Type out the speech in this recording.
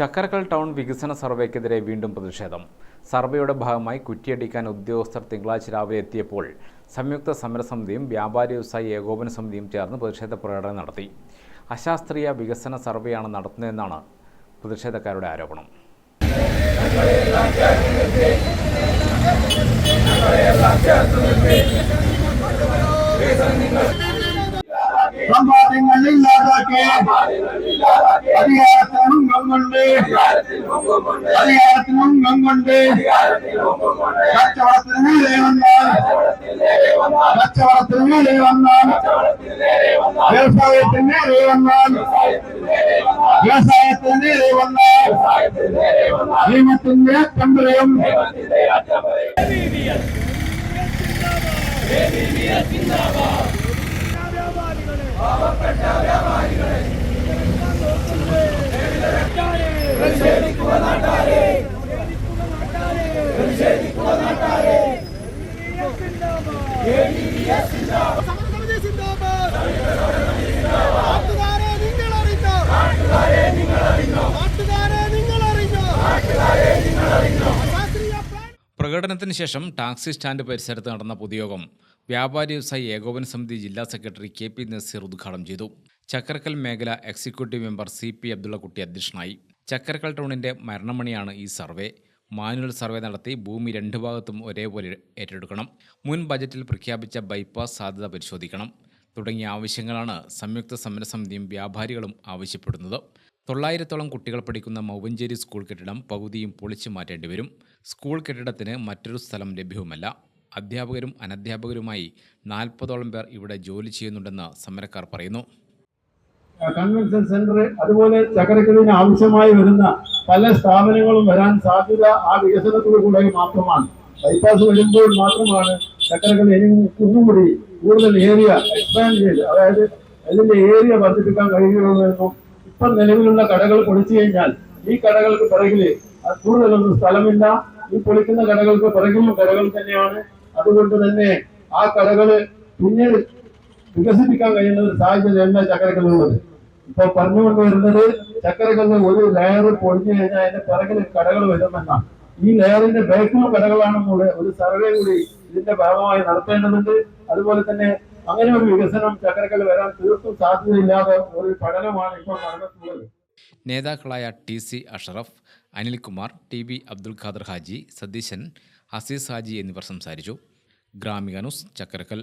Chakkarakkal town വികസന സർവേക്കെതിരെ വീണ്ടും പ്രതിഷേധം. സർവേയുടെ ഭാഗമായി കുറ്റിയടിക്കാൻ ഉദ്യോഗസ്ഥർ തിങ്കളാഴ്ച രാവിലെ എത്തിയപ്പോൾ സംയുക്ത സമരസമിതിയും വ്യാപാരി വ്യവസായി ഏകോപന സമിതിയും ചേർന്ന് പ്രതിഷേധ പ്രകടനം നടത്തി. അശാസ്ത്രീയ വികസന സർവേയാണ് നടത്തുന്നതെന്നാണ് പ്രതിഷേധക്കാരുടെ ആരോപണം. സമ്പാദ്യങ്ങൾ இல்லாதாக்கே அதிகாரத்திலும் கங்கொண்டு அதிகாரத்திலும் கங்கொண்டு கச்சவடத்தின் மேலே வந்தான் கச்சவடத்தின் மேலே வந்தான் விவசாயத்தின் மேலே வந்தான் விவசாயத்தின் மேலே வந்தான் தீமத்தின் மேல் പ്രകടനത്തിന് ശേഷം ടാക്സി സ്റ്റാൻഡ് പരിസരത്ത് നടന്ന പൊതുയോഗം വ്യാപാരി വ്യവസായി ഏകോപന സമിതി ജില്ലാ സെക്രട്ടറി കെ പി നസീർ ഉദ്ഘാടനം ചെയ്തു. ചക്കരക്കൽ മേഖല executive member C P Abdullakutty അധ്യക്ഷനായി. ചക്കരക്കൽ ടൗണിന്റെ മരണമണിയാണ് ഈ സർവേ. മാനുവൽ സർവേ നടത്തി ഭൂമി രണ്ട് ഭാഗത്തും ഒരേപോലെ ഏറ്റെടുക്കണം. മുൻ ബജറ്റിൽ പ്രഖ്യാപിച്ച ബൈപ്പാസ് സാധ്യത പരിശോധിക്കണം. തുടങ്ങിയ ആവശ്യങ്ങളാണ് സംയുക്ത സമരസമിതിയും വ്യാപാരികളും ആവശ്യപ്പെടുന്നത്. തൊള്ളായിരത്തോളം കുട്ടികൾ പഠിക്കുന്ന മൗവഞ്ചേരി സ്കൂൾ കെട്ടിടം പകുതിയും പൊളിച്ചു മാറ്റേണ്ടി വരും. സ്കൂൾ കെട്ടിടത്തിന് മറ്റൊരു സ്ഥലം ലഭ്യവുമല്ല അധ്യാപകരും അനധ്യാപകരുമായി നാൽപ്പതോളം പേർ ഇവിടെ ജോലി ചെയ്യുന്നുണ്ടെന്ന് സമരക്കാർ പറയുന്നു. കൺവെൻഷൻ സെന്റർ അതുപോലെ ചക്കരക്കലിന് ആവശ്യമായി വരുന്ന പല സ്ഥാപനങ്ങളും വരാൻ സാധ്യത ആ വികസനത്തിലൂടെ മാത്രമാണ്. ബൈപ്പാസ് വരുമ്പോൾ മാത്രമാണ് ഇനി കുന്നുകൂടി കൂടുതൽ ഏരിയ എക്സ്പാൻഡ് ചെയ്ത് അതായത് അതിന്റെ ഏരിയ വർദ്ധിപ്പിക്കാൻ കഴിയുകയുള്ളൂ ഇപ്പൊ നിലവിലുള്ള കടകൾ പൊളിച്ചു കഴിഞ്ഞാൽ ഈ കടകൾക്ക് പിറകിൽ കൂടുതലൊന്നും സ്ഥലമില്ല. ഈ പൊളിക്കുന്ന കടകൾക്ക് പിറകിലും കടകൾ തന്നെയാണ്. അതുകൊണ്ട് തന്നെ ആ കടകൾ പിന്നീട് വികസിപ്പിക്കാൻ കഴിയുന്ന ഒരു സാഹചര്യമല്ല ചക്കരക്കല്ലുള്ളത് ഇപ്പൊ പറഞ്ഞുകൊണ്ട് വരുന്നത് ചക്കരക്കല്ല് ഒരു ലെയർ പൊളിഞ്ഞു കഴിഞ്ഞാൽ അതിന്റെ പിറകിൽ കടകൾ വരുമെന്നാണ്. ഈ ലെയറിന്റെ ബാക്കിലും കടകളാണെന്നുള്ള ഒരു സർവേ കൂടി ഇതിന്റെ ഭാഗമായി നടത്തേണ്ടതുണ്ട്. അതുപോലെ തന്നെ അങ്ങനെ ഒരു വികസനം ചക്കരക്കല്ല് വരാൻ തീർത്തും സാധ്യതയില്ലാതെ ഒരു പഠനമാണ് ഇപ്പോൾ നടന്നിട്ടുള്ളത്. നേതാക്കളായ T C Ashraf Anilkumar T B Abdul Khader Haji Satheesan Aziz Haji എന്നിവർ സംസാരിച്ചു. ഗ്രാമിക ന്യൂസ് ചക്കരക്കൽ.